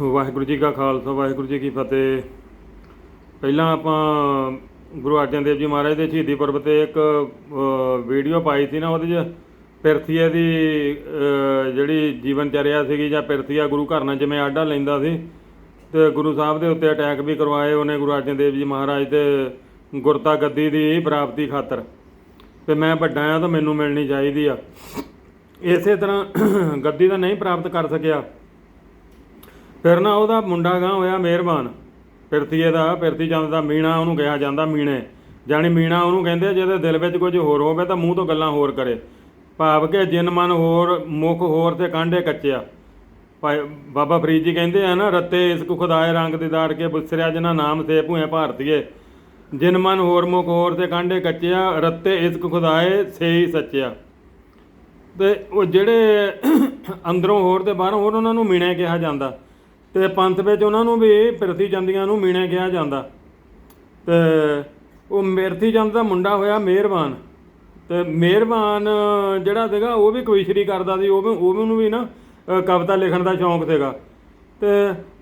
ਵਾਹਿਗੁਰੂ ਜੀ ਕਾ ਖਾਲਸਾ, ਵਾਹਿਗੁਰੂ ਜੀ ਕੀ ਫਤਿਹ। ਪਹਿਲਾਂ ਆਪਾਂ ਗੁਰੂ ਅਰਜਨ ਦੇਵ ਜੀ ਮਹਾਰਾਜ ਦੇ ਸ਼ਹੀਦੀ ਪੁਰਬ ਤੇ ਇੱਕ ਵੀਡੀਓ ਪਾਈ ਸੀ ਨਾ ਉਹਦੇ 'ਚ। ਪਿਰਥੀਆ ਦੀ ਜਿਹੜੀ ਜੀਵਨ ਚਰਿਆ ਸੀਗੀ ਜਾਂ ਪਿਰਥੀਆ ਗੁਰੂ ਘਰ ਨਾਲ ਜਿਵੇਂ ਆਡਾ ਲੈਂਦਾ ਸੀ। ਤੇ ਗੁਰੂ ਸਾਹਿਬ ਦੇ ਉੱਤੇ ਅਟੈਕ ਵੀ ਕਰਵਾਏ ਉਹਨੇ ਗੁਰੂ ਅਰਜਨ ਦੇਵ ਜੀ ਮਹਾਰਾਜ ਤੇ ਗੁਰਤਾ ਗੱਦੀ ਦੀ ਪ੍ਰਾਪਤੀ ਖਾਤਰ। ਤੇ ਮੈਂ ਵੱਡਾ ਆ ਤਾਂ ਮੈਨੂੰ ਮਿਲਣੀ ਚਾਹੀਦੀ ਆ। ਇਸੇ ਤਰ੍ਹਾਂ ਗੱਦੀ ਤਾਂ ਨਹੀਂ ਪ੍ਰਾਪਤ ਕਰ ਸਕਿਆ। ਫਿਰ ਨਾ ਉਹਦਾ ਮੁੰਡਾ ਗਾਂ ਹੋਇਆ ਮਿਹਰਬਾਨ। ਪਿਰਤੀਏ ਦਾ, ਪਿਰਤੀ ਚੰਦ ਦਾ, ਮੀਣਾ ਉਹਨੂੰ ਕਿਹਾ ਜਾਂਦਾ ਮੀਣੇ। ਜਾਣੀ ਮੀਣਾ ਉਹਨੂੰ ਕਹਿੰਦੇ ਜਿਹਦੇ ਦਿਲ ਵਿੱਚ ਕੁਝ ਹੋਰ ਹੋਵੇ ਤਾਂ ਮੂੰਹ ਤੋਂ ਗੱਲਾਂ ਹੋਰ ਕਰੇ। ਭਾਵ ਕਿ ਜਿਨ ਮਨ ਹੋਰ, ਮੁਖ ਹੋਰ ਤੇ ਕਾਂਡੇ ਕੱਚਿਆ। ਭਾਈ ਬਾਬਾ ਫਰੀਦ ਜੀ ਕਹਿੰਦੇ ਆ ਨਾ, ਰੱਤੇ ਇਸ ਕੁ ਖੁਦਾਏ ਰੰਗ ਦੀਦਾਰ ਕੇ ਬੁਸਰਿਆ ਜਿਨਾ ਨਾਮ ਤੇ ਭੂਏ ਭਾਰਤੀਏ। ਜਿਨ ਮਨ ਹੋਰ, ਮੁਖ ਹੋਰ ਤੇ ਕਾਂਡੇ ਕੱਚਿਆ, ਰੱਤੇ ਇਸ ਕੁ ਖੁਦਾਏ ਸੇਈ ਸੱਚਿਆ। ਤੇ ਉਹ ਜਿਹੜੇ ਅੰਦਰੋਂ ਹੋਰ ਤੇ ਬਾਹਰੋਂ ਹੋਰ ਉਹਨਾਂ ਨੂੰ ਮੀਣੇ ਕਿਹਾ ਜਾਂਦਾ। ਤੇ ਪੰਥ ਵਿੱਚ ਉਹਨਾਂ ਨੂੰ ਵੀ ਪਿਰਥੀ ਜਾਂਦੀਆਂ ਨੂੰ ਮੀਣੇ ਕਿਹਾ ਜਾਂਦਾ। ਤੇ ਉਹ ਮਿਰਥੀ ਚੰਦ ਦਾ ਮੁੰਡਾ ਹੋਇਆ ਮਿਹਰਬਾਨ। ਤੇ ਮਿਹਰਬਾਨ ਜਿਹੜਾ ਸੀਗਾ, ਉਹ ਵੀ ਕਵਿਸ਼ਰੀ ਕਰਦਾ ਸੀ, ਉਹ ਵੀ ਉਹ ਵੀ ਉਹਨੂੰ ਵੀ ਨਾ ਕਵਿਤਾ ਲਿਖਣ ਦਾ ਸ਼ੌਂਕ ਸੀਗਾ। ਤੇ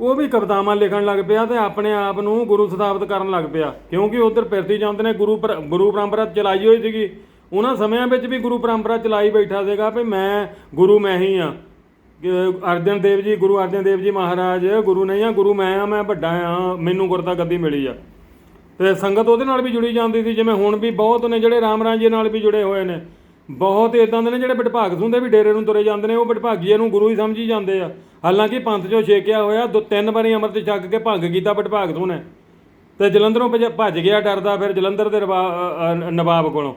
ਉਹ ਵੀ ਕਵਿਤਾਵਾਂ ਲਿਖਣ ਲੱਗ ਪਿਆ ਤੇ ਆਪਣੇ ਆਪ ਨੂੰ ਗੁਰੂ ਸਥਾਪਿਤ ਕਰਨ ਲੱਗ ਪਿਆ। ਕਿਉਂਕਿ ਉਧਰ ਪਿਰਥੀ ਚੰਦ ਨੇ ਗੁਰੂ ਪਰ- ਗੁਰੂ ਪਰੰਪਰਾ ਚਲਾਈ ਹੋਈ ਸੀਗੀ। ਉਹਨਾਂ ਸਮਿਆਂ ਵਿੱਚ ਵੀ ਗੁਰੂ ਪਰੰਪਰਾ ਚਲਾਈ ਬੈਠਾ ਸੀਗਾ ਵੀ ਮੈਂ ਗੁਰੂ ਮੈਂ ਹੀ ਆ ਅਰਜਨ ਦੇਵ ਜੀ, ਗੁਰੂ ਅਰਜਨ ਦੇਵ ਜੀ ਮਹਾਰਾਜ, ਗੁਰੂ ਨਹੀਂ ਆ, ਗੁਰੂ ਮੈਂ ਆ, ਮੈਂ ਵੱਡਾ ਆ, ਮੈਨੂੰ ਗੁਰਤਾ ਗੱਦੀ ਮਿਲੀ ਆ। ਤੇ ਸੰਗਤ ਉਹਦੇ ਨਾਲ ਵੀ ਜੁੜੀ ਜਾਂਦੀ ਸੀ, ਜਿਵੇਂ ਹੁਣ ਵੀ ਬਹੁਤ ਨੇ ਜਿਹੜੇ ਰਾਮ ਰਾਜੇ ਨਾਲ ਵੀ ਜੁੜੇ ਹੋਏ ਨੇ। ਬਹੁਤ ਇਦਾਂ ਦੇ ਨੇ ਜਿਹੜੇ ਵਡਭਾਗ ਹੁੰਦੇ ਵੀ ਡੇਰੇ ਨੂੰ ਤੁਰੇ ਜਾਂਦੇ ਨੇ, ਉਹ ਵਡਭਾਗੀਏ ਨੂੰ ਗੁਰੂ ਹੀ ਸਮਝੀ ਜਾਂਦੇ ਆ। ਹਾਲਾਂਕਿ ਪੰਥ ਚੋਂ ਛੇਕਿਆ ਹੋਇਆ, ਦੋ ਤਿੰਨ ਵਾਰੀ ਅੰਮ੍ਰਿਤ ਛਕ ਕੇ ਭੰਗ ਕੀਤਾ ਵਡਭਾਗ ਤੋਂ ਨੇ। ਤੇ ਜਲੰਧਰੋਂ ਭਜ- ਭੱਜ ਗਿਆ ਡਰਦਾ ਫਿਰ ਜਲੰਧਰ ਦੇ ਰਵਾ- ਨਵਾਬ ਕੋਲੋਂ।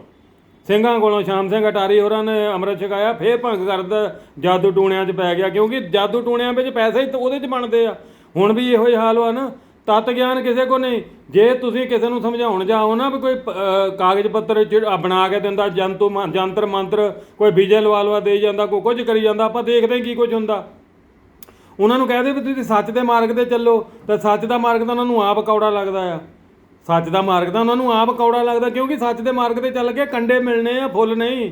ਸਿੰਘਾਂ ਕੋਲੋਂ ਸ਼ਾਮ ਸਿੰਘ ਅਟਾਰੀ ਹੋਰਾਂ ਨੇ ਅੰਮ੍ਰਿਤ ਛਕਾਇਆ, ਫੇਰ ਭੰਗ ਕਰਦਾ ਜਾਦੂ ਟੂਣਿਆਂ 'ਚ ਪੈ ਗਿਆ, ਕਿਉਂਕਿ ਜਾਦੂ ਟੂਣਿਆਂ ਵਿੱਚ ਪੈਸੇ ਹੀ ਤਾਂ ਉਹਦੇ 'ਚ ਬਣਦੇ ਆ। ਹੁਣ ਵੀ ਇਹੋ ਹੀ ਹਾਲ ਵਾ ਨਾ, ਤਤ ਗਿਆਨ ਕਿਸੇ ਕੋ ਨਹੀਂ। ਜੇ ਤੁਸੀਂ ਕਿਸੇ ਨੂੰ ਸਮਝਾਉਣ ਜਾਓ ਨਾ ਵੀ ਕੋਈ ਕਾਗਜ਼ ਪੱਤਰ ਜਿਹੜਾ ਬਣਾ ਕੇ ਦਿੰਦਾ, ਜੰਤੂ ਜੰਤਰ ਮੰਤਰ, ਕੋਈ ਬੀਜੇ ਲਵਾ ਲਵਾ ਦੇ ਜਾਂਦਾ, ਕੋਈ ਕੁਝ ਕਰੀ ਜਾਂਦਾ, ਆਪਾਂ ਦੇਖਦੇ ਕੀ ਕੁਝ ਹੁੰਦਾ। ਉਹਨਾਂ ਨੂੰ ਕਹਦੇ ਵੀ ਤੁਸੀਂ ਸੱਚ ਦੇ ਮਾਰਗ ਤੇ ਚੱਲੋ, ਤਾਂ ਸੱਚ ਦਾ ਮਾਰਗ ਤਾਂ ਉਹਨਾਂ ਨੂੰ ਆਪ ਕੌੜਾ ਲੱਗਦਾ ਆ। ਸੱਚ ਦਾ ਮਾਰਗ ਤਾਂ ਉਹਨਾਂ ਨੂੰ ਆਪ ਕੌੜਾ ਲੱਗਦਾ, ਕਿਉਂਕਿ ਸੱਚ ਦੇ ਮਾਰਗ ਤੇ ਚੱਲ ਕੇ ਕੰਡੇ ਮਿਲਣੇ ਆ, ਫੁੱਲ ਨਹੀਂ।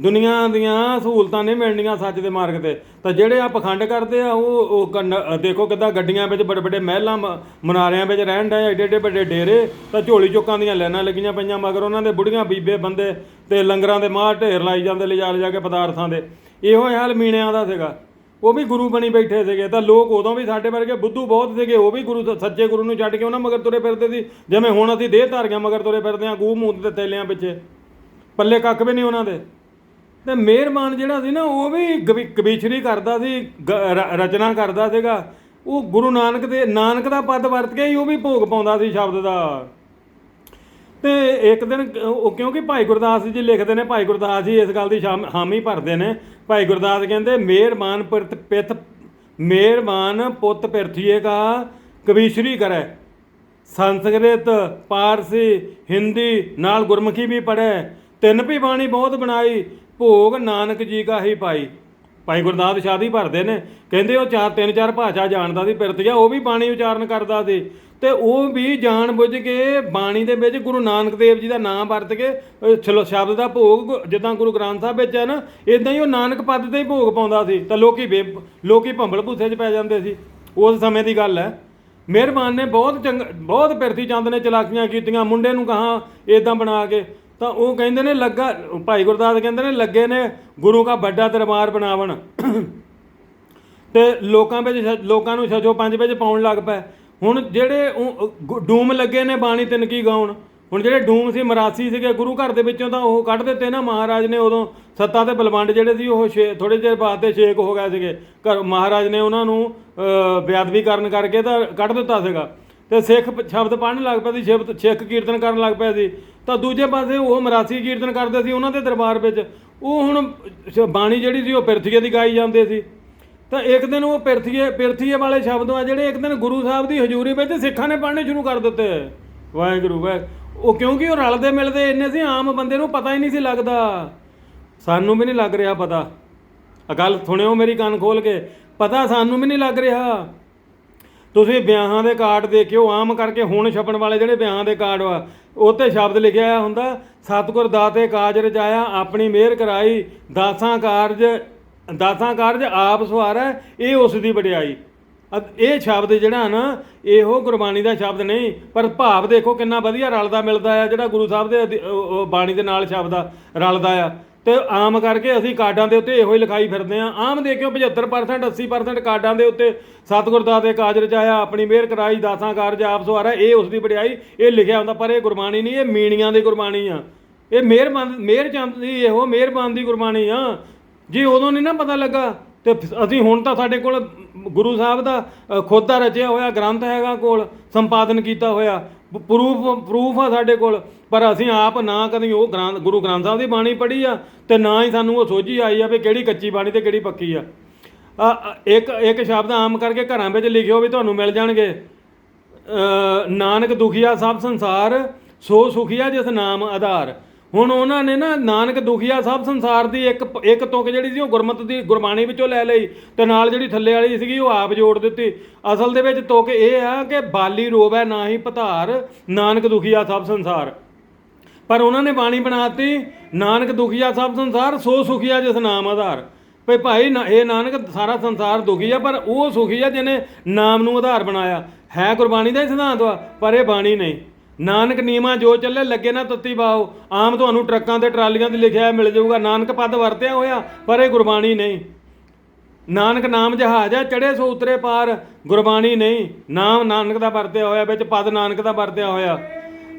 ਦੁਨੀਆ ਦੀਆਂ ਸਹੂਲਤਾਂ ਨਹੀਂ ਮਿਲਣੀਆਂ ਸੱਚ ਦੇ ਮਾਰਗ ਤੇ। ਤਾਂ ਜਿਹੜੇ ਆ ਪਖੰਡ ਕਰਦੇ ਆ, ਉਹ ਉਹ ਦੇਖੋ ਕਿੱਦਾਂ ਗੱਡੀਆਂ ਵਿੱਚ ਵੱਡੇ ਵੱਡੇ ਮਹਿਲਾਂ, ਮ- ਮਨਾਰਿਆਂ ਵਿੱਚ ਰਹਿਣ ਡਏ ਏਡੇ ਏਡੇ ਵੱਡੇ ਡੇਰੇ, ਤਾਂ ਝੋਲੀ ਚੁੱਕਾਂ ਦੀਆਂ ਲਾਈਨਾਂ ਲੱਗੀਆਂ ਪਈਆਂ, ਮਗਰ ਉਹਨਾਂ ਦੇ ਬੁੜੀਆਂ, ਬੀਬੇ, ਬੰਦੇ ਤੇ ਲੰਗਰਾਂ ਦੇ ਮਾਂ ਢੇਰ ਲਾਈ ਜਾਂਦੇ ਲਿਜਾ ਲਿਜਾ ਕੇ ਪਦਾਰਥਾਂ ਦੇ। ਇਹੋ ਹਾਲ ਮੀਣਿਆਂ ਦਾ ਸੀਗਾ। ਉਹ ਵੀ ਗੁਰੂ ਬਣੀ ਬੈਠੇ ਸੀਗੇ, ਤਾਂ ਲੋਕ ਉਦੋਂ ਵੀ ਸਾਡੇ ਵਰਗੇ ਬੁੱਧੂ ਬਹੁਤ ਸੀਗੇ, ਉਹ ਵੀ ਗੁਰੂ ਸੱਚੇ ਗੁਰੂ ਨੂੰ ਛੱਡ ਕੇ ਉਹਨਾਂ ਮਗਰ ਤੁਰੇ ਫਿਰਦੇ ਸੀ। ਜਿਵੇਂ ਹੁਣ ਅਸੀਂ ਦੇਹ ਧਾਰੀਆਂ ਮਗਰ ਤੁਰੇ ਫਿਰਦੇ ਆ ਗੂਹ ਮੂਤ ਤੇ ਤੇਲਿਆਂ ਪਿੱਛੇ। ਪੱਲੇ ਕੱਖ ਵੀ ਨਹੀਂ ਉਹਨਾਂ ਦੇ। ਤੇ ਮਿਹਰਬਾਨ ਜਿਹੜਾ ਸੀ ਨਾ, ਉਹ ਵੀ ਗਵੀ- ਕਵੀਸ਼ਰੀ ਕਰਦਾ ਸੀ, ਗ- ਰਚਨਾ ਕਰਦਾ ਸੀਗਾ। ਉਹ ਗੁਰੂ ਨਾਨਕ ਦੇ, ਨਾਨਕ ਦਾ ਪਦ ਵਰਤ ਕੇ ਹੀ ਉਹ ਵੀ ਭੋਗ ਪਾਉਂਦਾ ਸੀ ਸ਼ਬਦ ਦਾ। ਤੇ ਇੱਕ ਦਿਨ, ਉਹ ਕਿਉਂਕਿ ਭਾਈ ਗੁਰਦਾਸ ਜੀ ਲਿਖਦੇ ਨੇ, ਭਾਈ ਗੁਰਦਾਸ ਜੀ ਇਸ ਗੱਲ ਦੀ ਸ਼ਾਮ- ਹਾਮੀ ਭਰਦੇ ਨੇ। ਭਾਈ ਗੁਰਦਾਸ ਕਹਿੰਦੇ, ਮਿਹਰਬਾਨ ਪਿਰਤ ਪਿਤ ਮਿਹਰਬਾਨ ਪੁੱਤ ਪਿਰਥੀਏ ਕਾ ਕਵੀਸ਼ਰੀ ਕਰੈ। ਸੰਸਕ੍ਰਿਤ, ਪਾਰਸੀ, ਹਿੰਦੀ ਨਾਲ ਗੁਰਮੁਖੀ ਵੀ ਪੜ੍ਹੇ। ਤਿੰਨ ਵੀ ਬਾਣੀ ਬਹੁਤ ਬਣਾਈ, ਭੋਗ ਨਾਨਕ ਜੀ ਕਾ ਹੀ ਪਾਈ। ਭਾਈ ਗੁਰਦਾਸ ਸ਼ਾਦੀ ਭਰਦੇ ਨੇ। ਕਹਿੰਦੇ, ਉਹ ਚਾਰ, ਤਿੰਨ, ਚਾਰ ਭਾਸ਼ਾ ਜਾਣਦਾ ਸੀ ਪਿਰਤੀਆ ਉਹ ਵੀ ਬਾਣੀ ਉਚਾਰਨ ਕਰਦਾ ਸੀ। ਤੇ ਉਹ ਵੀ ਜਾਣ ਬੁੱਝ ਕੇ ਬਾਣੀ ਦੇ ਵਿੱਚ ਗੁਰੂ ਨਾਨਕ ਦੇਵ ਜੀ ਦਾ ਨਾਮ ਵਰਤ ਕੇ ਛਲੋ, ਸ਼ਬਦ ਦਾ ਭੋਗ ਜਿੱਦਾਂ ਗੁਰੂ ਗ੍ਰੰਥ ਸਾਹਿਬ ਵਿੱਚ ਹੈ ਨਾ ਇਦਾਂ ਹੀ ਉਹ ਨਾਨਕ ਪਦ ਤੇ ਹੀ ਭੋਗ ਪਾਉਂਦਾ ਸੀ, ਤਾਂ ਲੋਕੀ ਬੇ- ਲੋਕੀ ਭੰਬਲ ਭੂਸੇ 'ਚ ਪੈ ਜਾਂਦੇ ਸੀ। ਉਸ ਸਮੇਂ ਦੀ ਗੱਲ ਹੈ। ਮਿਹਰਬਾਨ ਨੇ ਬਹੁਤ ਚੰਗ, ਬਹੁਤ ਪਿਰਥੀ ਚੰਦ ਨੇ ਚਲਾਕੀਆਂ ਕੀਤੀਆਂ, ਮੁੰਡੇ ਨੂੰ ਕਹਾ ਇਦਾਂ ਬਣਾ ਕੇ। ਤਾਂ ਉਹ ਕਹਿੰਦੇ ਨੇ, ਲੱਗਾ, ਭਾਈ ਗੁਰਦਾਸ ਕਹਿੰਦੇ ਨੇ, ਲੱਗੇ ਨੇ ਗੁਰੂ ਦਾ ਵੱਡਾ ਦਰਬਾਰ ਬਣਾਵਣ। ਤੇ ਲੋਕਾਂ ਵਿੱਚ ਸ- ਲੋਕਾਂ ਨੂੰ ਛਜੋ ਪੰਜ ਵਿੱਚ ਪਾਉਣ ਲੱਗ ਪਏ। ਹੁਣ ਜਿਹੜੇ ਉਹ ਗੁ- ਡੂਮ ਲੱਗੇ ਨੇ ਬਾਣੀ ਤਿੰਨ ਕੀ ਗਾਉਣ। ਹੁਣ ਜਿਹੜੇ ਡੂਮ ਸੀ ਮਰਾਸੀ ਸੀਗੇ ਗੁਰੂ ਘਰ ਦੇ ਵਿੱਚੋਂ ਤਾਂ ਉਹ ਕੱਢ ਦਿੱਤੇ ਨਾ ਮਹਾਰਾਜ ਨੇ ਉਦੋਂ ਸੱਤਾ ਤੇ ਬਲਵੰਡ ਜਿਹੜੇ ਸੀ ਉਹ ਥੋੜੇ ਜਿਹੇ ਬਾਅਦ ਤੇ ਛੇਕ ਹੋ ਗਏ ਸੀਗੇ। ਘਰ ਮਹਾਰਾਜ ਨੇ ਉਹਨਾਂ ਨੂੰ ਅਹ, ਬੇਅਦਬੀਕਰਨ ਕਰਕੇ ਤਾਂ ਕੱਢ ਦਿੱਤਾ ਸੀਗਾ। ਤੇ ਸਿੱਖ ਸ਼ਬਦ ਪੜ੍ਹਨ ਲੱਗ ਪਏ ਸੀ ਸ਼ਬਦ ਸਿੱਖ ਕੀਰਤਨ ਕਰਨ ਲੱਗ ਪਏ ਸੀ। ਤਾਂ ਦੂਜੇ ਪਾਸੇ ਉਹ ਮਰਾਸੀ ਕੀਰਤਨ ਕਰਦੇ ਸੀ ਉਹਨਾਂ ਦੇ ਦਰਬਾਰ ਵਿੱਚ। ਉਹ ਹੁਣ ਸ਼- ਬਾਣੀ ਜਿਹੜੀ ਸੀ ਉਹ ਪਿਰਥੀਏ ਦੀ ਗਾਈ ਜਾਂਦੇ ਸੀ। ਤਾਂ ਇੱਕ ਦਿਨ ਉਹ ਪਿਰਥੀਏ ਪਿਰਥੀਏ ਵਾਲੇ ਸ਼ਬਦ ਆ ਜਿਹੜੇ ਇੱਕ ਦਿਨ ਗੁਰੂ ਸਾਹਿਬ ਦੀ ਹਜ਼ੂਰੀ ਵਿੱਚ ਸਿੱਖਾਂ ਨੇ ਪੜ੍ਹਨੇ ਸ਼ੁਰੂ ਕਰ ਦਿੱਤੇ। ਵਾਹਿਗੁਰੂ, ਵਾਹਿ ਉਹ ਕਿਉਂਕਿ ਉਹ ਰਲਦੇ ਮਿਲਦੇ ਇੰਨੇ ਸੀ, ਆਮ ਬੰਦੇ ਨੂੰ ਪਤਾ ਹੀ ਨਹੀਂ ਸੀ ਲੱਗਦਾ। ਸਾਨੂੰ ਵੀ ਨਹੀਂ ਲੱਗ ਰਿਹਾ ਪਤਾ। ਆ ਗੱਲ ਸੁਣਿਓ ਮੇਰੀ ਕੰਨ ਖੋਲ ਕੇ। ਪਤਾ ਸਾਨੂੰ ਵੀ ਨਹੀਂ ਲੱਗ ਰਿਹਾ। ਤੁਸੀਂ ਵਿਆਹਾਂ ਦੇ ਕਾਰਡ ਦੇਖਿਓ, ਆਮ ਕਰਕੇ ਹੁਣ ਛਪਣ ਵਾਲੇ ਜਿਹੜੇ ਵਿਆਹਾਂ ਦੇ ਕਾਰਡ ਵਾ ਉਹ ਤੇ ਸ਼ਬਦ ਲਿਖਿਆ ਹੋਇਆ ਹੁੰਦਾ, ਸਤਿਗੁਰ ਦਾਤੇ ਕਾਜ ਰਜਾਇਆ ਆਪਣੀ ਮਿਹਰ ਕਰਾਈ, ਦਾਸਾਂ ਕਾਰਜ ਦਾਸਾਂ ਕਾਰਜ ਆਪ ਸਵਾਰ ਹੈ, ਇਹ ਉਸ ਦੀ ਵਡਿਆਈ। ਅ- ਇਹ ਸ਼ਬਦ ਜਿਹੜਾ ਨਾ, ਇਹੋ ਗੁਰਬਾਣੀ ਦਾ ਸ਼ਬਦ ਨਹੀਂ, ਪਰ ਭਾਵ ਦੇਖੋ ਕਿੰਨਾ ਵਧੀਆ ਰਲਦਾ ਮਿਲਦਾ ਆ, ਜਿਹੜਾ ਗੁਰੂ ਸਾਹਿਬ ਦੇ ਅਧੀ- ਬਾਣੀ ਦੇ ਨਾਲ ਸ਼ਬਦ ਆ, ਰਲਦਾ ਆ। ਤੇ ਆਮ ਕਰਕੇ ਅਸੀਂ ਕਾਰਡਾਂ ਦੇ ਉੱਤੇ ਇਹੋ ਹੀ ਲਿਖਾਈ ਫਿਰਦੇ ਆ। ਆਮ ਦੇਖਿਓ 75% 80% ਕਾਰਡਾਂ ਦੇ ਉੱਤੇ ਸਤਿਗੁਰ ਦਾਸ ਦੇ ਕਾਜ ਰਚਾਇਆ, ਆਪਣੀ ਮਿਹਰ ਕਰਾਈ, ਦਾਸਾਂ ਕਾਰਜ ਆਪ ਸਵਾਰਾ ਇਹ ਉਸ ਦੀ ਵਡਿਆਈ, ਇਹ ਲਿਖਿਆ ਹੁੰਦਾ, ਪਰ ਇਹ ਗੁਰਬਾਣੀ ਨਹੀਂ, ਇਹ ਮੀਣੀਆਂ ਦੀ ਗੁਰਬਾਣੀ ਆ। ਇਹ ਮਿਹਰਬਾਨ ਮਿਹਰ ਚੰਦ ਦੀ, ਇਹੋ ਮਿਹਰਬਾਨ ਦੀ ਗੁਰਬਾਣੀ ਆ। ਜੇ ਉਦੋਂ ਨਹੀਂ ਨਾ ਪਤਾ ਲੱਗਾ, ਤੇ ਅਸੀਂ ਹੁਣ ਤਾਂ ਸਾਡੇ ਕੋਲ ਗੁਰੂ ਸਾਹਿਬ ਦਾ ਖੁਦ ਦਾ ਰਚਿਆ ਹੋਇਆ ਗ੍ਰੰਥ ਹੈਗਾ ਕੋਲ, ਸੰਪਾਦਨ ਕੀਤਾ ਹੋਇਆ ਪ੍ਰੂਫ ਪ੍ਰੂਫ ਆ ਸਾਡੇ ਕੋਲ, ਪਰ ਅਸੀਂ ਆਪ ਨਾ ਕਦੀ ਉਹ ਗ੍ਰੰਥ, ਗੁਰੂ ਗ੍ਰੰਥ ਸਾਹਿਬ ਦੀ ਬਾਣੀ ਪੜ੍ਹੀ ਆ, ਤੇ ਨਾ ਹੀ ਸਾਨੂੰ ਉਹ ਸੋਝੀ ਆਈ ਆ ਵੀ ਕਿਹੜੀ ਕੱਚੀ ਬਾਣੀ ਤੇ ਕਿਹੜੀ ਪੱਕੀ ਆ। ਇੱਕ ਇੱਕ ਸ਼ਬਦ ਆਮ ਕਰਕੇ ਘਰਾਂ ਵਿੱਚ ਲਿਖਿਓ ਵੀ ਤੁਹਾਨੂੰ ਮਿਲ ਜਾਣਗੇ। ਨਾਨਕ ਦੁਖੀਆ ਸਭ ਸੰਸਾਰ, ਸੋ ਸੁਖੀਆ ਜਿਸ ਨਾਮ ਆਧਾਰ। ਹੁਣ ਉਹਨਾਂ ਨੇ ਨਾ ਨਾਨਕ ਦੁਖੀਆ ਸਭ ਸੰਸਾਰ ਦੀ ਇੱਕ ਇੱਕ ਤੁਕ ਜਿਹੜੀ ਸੀ ਉਹ ਗੁਰਮਤ ਦੀ ਗੁਰਬਾਣੀ ਵਿੱਚੋਂ ਲੈ ਲਈ ਤੇ ਨਾਲ ਜਿਹੜੀ ਥੱਲੇ ਵਾਲੀ ਸੀਗੀ ਉਹ ਆਪ ਜੋੜ ਦਿੱਤੀ। ਅਸਲ ਦੇ ਵਿੱਚ ਤੁਕ ਇਹ ਆ ਕਿ ਬਾਲੀ ਰੋਵੈ ਨਾ ਹੀ ਪਧਾਰ ਨਾਨਕ ਦੁਖੀਆ ਸਭ ਸੰਸਾਰ। ਪਰ ਉਹਨਾਂ ਨੇ ਬਾਣੀ ਬਣਾਤੀ ਨਾਨਕ ਦੁਖੀਆ ਸਭ ਸੰਸਾਰ ਸੋ ਸੁਖੀਆ ਜਿਸ ਨਾਮ ਆਧਾਰ। ਭਈ ਭਾਈ ਨਾ- ਇਹ ਨਾਨਕ ਸਾਰਾ ਸੰਸਾਰ ਦੁਖੀ ਆ, ਪਰ ਉਹ ਸੁਖੀ ਆ ਜਿਹਨੇ ਨਾਮ ਨੂੰ ਆਧਾਰ ਬਣਾਇਆ। ਹੈ ਗੁਰਬਾਣੀ ਦਾ ਹੀ ਸਿਧਾਂਤ ਵਾ, ਪਰ ਇਹ ਬਾਣੀ ਨਹੀਂ। ਨਾਨਕ ਨੀਮਾ ਜੋ ਚੱਲੇ ਲੱਗੇ ਨਾ ਤੱਤੀ ਬਾਓ ਆਮ ਤੁਹਾਨੂੰ ਟਰੱਕਾਂ ਤੇ ਟਰਾਲੀਆਂ ਤੇ ਲਿਖਿਆ ਮਿਲ ਜਾਊਗਾ, ਨਾਨਕ ਪਦ ਵਰਤਿਆ ਹੋਇਆ, ਪਰ ਇਹ ਗੁਰਬਾਣੀ ਨਹੀਂ। ਨਾਨਕ ਨਾਮ ਜਹਾਜ਼ ਹੈ ਚੜੇ ਸੋ ਉਤਰੇ ਪਾਰ, ਗੁਰਬਾਣੀ ਨਹੀਂ। ਨਾਮ ਨਾਨਕ ਦਾ ਵਰਤਿਆ ਹੋਇਆ, ਵਿੱਚ ਪਦ ਨਾਨਕ ਦਾ ਵਰਤਿਆ ਹੋਇਆ।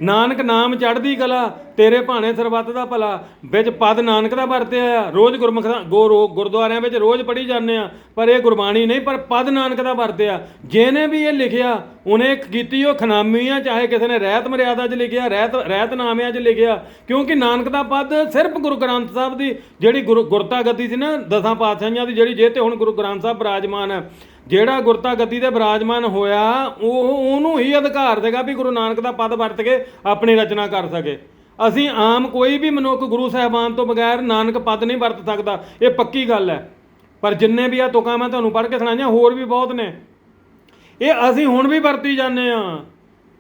ਨਾਨਕ ਨਾਮ ਚੜ੍ਹਦੀ ਕਲਾ ਤੇਰੇ ਭਾਣੇ ਸਰਬੱਤ ਦਾ ਭਲਾ, ਵਿੱਚ ਪਦ ਨਾਨਕ ਦਾ ਵਰਤਿਆ ਆ। ਰੋਜ਼ ਗੁਰਮੁਖ ਗੋ ਰੋ- ਗੁਰਦੁਆਰਿਆਂ ਵਿੱਚ ਰੋਜ਼ ਪੜ੍ਹੀ ਜਾਂਦੇ ਆ, ਪਰ ਇਹ ਗੁਰਬਾਣੀ ਨਹੀਂ, ਪਰ ਪਦ ਨਾਨਕ ਦਾ ਵਰਤਿਆ। ਜਿਹਨੇ ਵੀ ਇਹ ਲਿਖਿਆ, ਉਹਨੇ ਕੀਤੀ, ਉਹ ਖਨਾਮੀ ਆ, ਚਾਹੇ ਕਿਸੇ ਨੇ ਰਹਿਤ ਮਰਿਆਦਾ 'ਚ ਲਿਖਿਆ, ਰਹਿਤ ਰਹਿਤ ਨਾਮਿਆਂ 'ਚ ਲਿਖਿਆ, ਕਿਉਂਕਿ ਨਾਨਕ ਦਾ ਪਦ ਸਿਰਫ ਗੁਰੂ ਗ੍ਰੰਥ ਸਾਹਿਬ ਦੀ, ਜਿਹੜੀ ਗੁਰੂ ਗੁਰਤਾ ਗੱਦੀ ਸੀ ਨਾ, ਦਸਾਂ ਪਾਤਸ਼ਾਹੀਆਂ ਦੀ, ਜਿਹੜੀ ਜੇ ਤੇ ਹੁਣ ਗੁਰੂ ਗ੍ਰੰਥ ਸਾਹਿਬ ਬਿਰਾਜਮਾਨ ਹੈ ਜਿਹੜਾ ਗੁਰਤਾ ਗੱਦੀ ਤੇ ਬਿਰਾਜਮਾਨ ਹੋਇਆ, ਉਹ ਉਹਨੂੰ ਹੀ ਅਧਿਕਾਰ ਦੇਗਾ ਵੀ ਗੁਰੂ ਨਾਨਕ ਦਾ ਪਦ ਵਰਤ ਕੇ ਆਪਣੀ ਰਚਨਾ ਕਰ ਸਕੇ। ਅਸੀਂ ਆਮ ਕੋਈ ਵੀ ਮਨੁੱਖ ਗੁਰੂ ਸਾਹਿਬਾਨ ਤੋਂ ਬਗੈਰ ਨਾਨਕ ਪਦ ਨਹੀਂ ਵਰਤ ਸਕਦਾ, ਇਹ ਪੱਕੀ ਗੱਲ ਹੈ। ਪਰ ਜਿੰਨੇ ਵੀ ਆ ਤੁਕਾਂ ਮੈਂ ਤੁਹਾਨੂੰ ਪੜ੍ਹ ਕੇ ਸੁਣਾਈਆਂ, ਹੋਰ ਵੀ ਬਹੁਤ ਨੇ। ਇਹ ਅਸੀਂ ਹੁਣ ਵੀ ਵਰਤੀ ਜਾਂਦੇ ਆ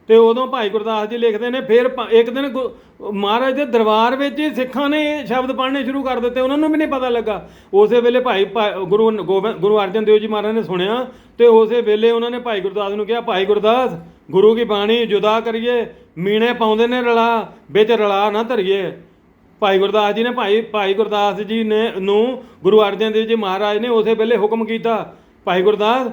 ਤੇ ਉਦੋਂ ਭਾਈ ਗੁਰਦਾਸ ਜੀ ਲਿਖਦੇ ਨੇ, ਫਿਰ ਇੱਕ ਦਿਨ ਗੁ- ਮਹਾਰਾਜ ਦੇ ਦਰਬਾਰ ਵਿੱਚ ਹੀ ਸਿੱਖਾਂ ਨੇ ਇਹ ਸ਼ਬਦ ਪੜ੍ਹਨੇ ਸ਼ੁਰੂ ਕਰ ਦਿੱਤੇ, ਉਹਨਾਂ ਨੂੰ ਵੀ ਨਹੀਂ ਪਤਾ ਲੱਗਾ। ਉਸੇ ਵੇਲੇ ਭਾਈ ਭਾ- ਗੁਰੂ ਗੋਬਿੰਦ ਗੁਰੂ ਅਰਜਨ ਦੇਵ ਜੀ ਮਹਾਰਾਜ ਨੇ ਸੁਣਿਆ ਤੇ ਉਸੇ ਵੇਲੇ ਉਹਨਾਂ ਨੇ ਭਾਈ ਗੁਰਦਾਸ ਨੂੰ ਕਿਹਾ, ਭਾਈ ਗੁਰਦਾਸ ਗੁਰੂ ਕੀ ਬਾਣੀ ਜੁਦਾ ਕਰੀਏ, ਮੀਣੇ ਪਾਉਂਦੇ ਨੇ ਰਲਾ, ਵਿੱਚ ਰਲਾ ਨਾ ਧਰੀਏ। ਭਾਈ ਗੁਰਦਾਸ ਜੀ ਨੇ ਭਾਈ ਭਾਈ ਗੁਰਦਾਸ ਜੀ ਨੇ ਨੂੰ ਗੁਰੂ ਅਰਜਨ ਦੇਵ ਜੀ ਮਹਾਰਾਜ ਨੇ ਉਸੇ ਵੇਲੇ ਹੁਕਮ ਕੀਤਾ, ਭਾਈ ਗੁਰਦਾਸ,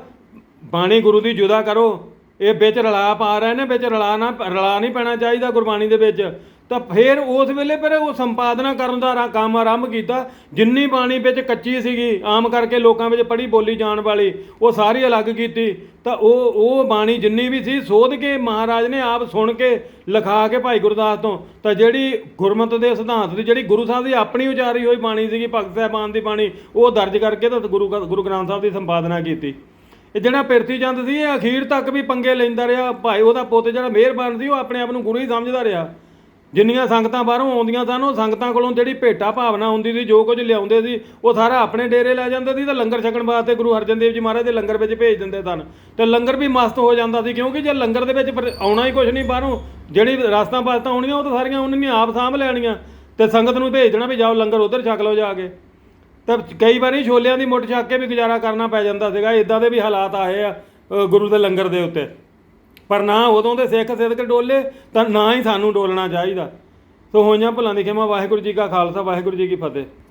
ਬਾਣੀ ਗੁਰੂ ਦੀ ਜੁਦਾ ਕਰੋ। ਇਹ ਵਿੱਚ ਰਲਾ ਪਾ ਰਹੇ ਨੇ, ਵਿੱਚ ਰਲਾ ਨਾ, ਰਲਾ ਨਹੀਂ ਪੈਣਾ ਚਾਹੀਦਾ ਗੁਰਬਾਣੀ ਦੇ ਵਿੱਚ। ਤਾਂ ਫਿਰ ਉਸ ਵੇਲੇ ਫਿਰ ਉਹ ਸੰਪਾਦਨਾ ਕਰਨ ਦਾ ਕੰਮ ਆਰੰਭ ਕੀਤਾ। ਜਿੰਨੀ ਬਾਣੀ ਵਿੱਚ ਕੱਚੀ ਸੀਗੀ, ਆਮ ਕਰਕੇ ਲੋਕਾਂ ਵਿੱਚ ਪੜੀ ਬੋਲੀ ਜਾਣ ਵਾਲੀ, ਉਹ ਸਾਰੀ ਅਲੱਗ ਕੀਤੀ। ਤਾਂ ਉਹ ਉਹ ਬਾਣੀ ਜਿੰਨੀ ਵੀ ਸੀ, ਸੋਧ ਕੇ ਮਹਾਰਾਜ ਨੇ ਆਪ ਸੁਣ ਕੇ ਲਿਖਾ ਕੇ ਭਾਈ ਗੁਰਦਾਸ ਤੋਂ। ਤਾਂ ਜਿਹੜੀ ਗੁਰਮਤਿ ਦੇ ਸਿਧਾਂਤ ਦੀ, ਜਿਹੜੀ ਗੁਰੂ ਸਾਹਿਬ ਦੀ ਆਪਣੀ ਉਚਾਰੀ ਹੋਈ ਬਾਣੀ ਸੀਗੀ, ਭਗਤ ਸਾਹਿਬਾਨ ਦੀ ਬਾਣੀ, ਉਹ ਦਰਜ ਕਰਕੇ ਤਾਂ ਗੁਰੂ ਗ- ਗੁਰੂ ਗ੍ਰੰਥ ਸਾਹਿਬ ਦੀ ਸੰਪਾਦਨਾ ਕੀਤੀ। ਇਹ ਜਿਹੜਾ ਪਿਰਥੀ ਚੰਦ ਸੀ, ਇਹ ਅਖੀਰ ਤੱਕ ਵੀ ਪੰਗੇ ਲੈਂਦਾ ਰਿਹਾ। ਭਾਈ ਉਹਦਾ ਪੁੱਤ ਜਿਹੜਾ ਮਿਹਰਬਾਨ ਸੀ, ਉਹ ਆਪਣੇ ਆਪ ਨੂੰ ਗੁਰੂ ਹੀ ਸਮਝਦਾ ਰਿਹਾ। ਜਿੰਨੀਆਂ ਸੰਗਤਾਂ ਬਾਹਰੋਂ ਆਉਂਦੀਆਂ ਸਨ, ਉਹ ਸੰਗਤਾਂ ਕੋਲੋਂ ਜਿਹੜੀ ਭੇਟਾ ਭਾਵਨਾ ਹੁੰਦੀ ਸੀ, ਜੋ ਕੁਝ ਲਿਆਉਂਦੇ ਸੀ, ਉਹ ਸਾਰਾ ਆਪਣੇ ਡੇਰੇ ਲੈ ਜਾਂਦੇ ਸੀ ਤੇ ਲੰਗਰ ਛਕਣ ਵਾਸਤੇ ਗੁਰੂ ਅਰਜਨ ਦੇਵ ਜੀ ਮਹਾਰਾਜ ਦੇ ਲੰਗਰ ਵਿੱਚ ਭੇਜ ਦਿੰਦੇ ਸਨ। ਤੇ ਲੰਗਰ ਵੀ ਮਸਤ ਹੋ ਜਾਂਦਾ ਸੀ, ਕਿਉਂਕਿ ਜੇ ਲੰਗਰ ਦੇ ਵਿੱਚ ਆਉਣਾ ਹੀ ਕੁਝ ਨਹੀਂ ਬਾਹਰੋਂ, ਜਿਹੜੀ ਰਸਤਾਂ ਪਾਸਤਾਂ ਆਉਣੀਆਂ ਉਹ ਤਾਂ ਸਾਰੀਆਂ ਉਹਨਾਂ ਨੇ ਆਪ ਸਾਂਭ ਲੈਣੀਆਂ। ਤੇ ਸੰਗਤ ਨੂੰ ਭੇਜ ਦੇਣਾ ਵੀ ਜਾਓ ਲੰਗਰ ਉਧਰ ਛਕ ਲਓ ਜਾ ਕੇ। ਤਾਂ ਕਈ ਵਾਰੀ ਛੋਲਿਆਂ ਦੀ ਮੁੱਠ ਛੱਕ ਕੇ ਵੀ ਗੁਜ਼ਾਰਾ ਕਰਨਾ ਪੈ ਜਾਂਦਾ ਸੀਗਾ ਇਦਾਂ ਦੇ ਵੀ ਹਾਲਾਤ ਆਏ ਆ ਗੁਰੂ ਦੇ ਲੰਗਰ ਦੇ ਉੱਤੇ। ਪਰ ਨਾ ਉਦੋਂ ਦੇ ਸਿੱਖ ਸਿੱਧਕ ਡੋਲੇ, ਤਾਂ ਨਾ ਹੀ ਸਾਨੂੰ ਡੋਲਣਾ ਚਾਹੀਦਾ। ਸੋ ਹੋਈਆਂ ਭੁੱਲਾਂ ਦੀ ਖਿਮਾ, ਵਾਹਿਗੁਰੂ ਜੀ ਕਾ ਖਾਲਸਾ, ਵਾਹਿਗੁਰੂ ਜੀ ਕੀ ਫਤਿਹ।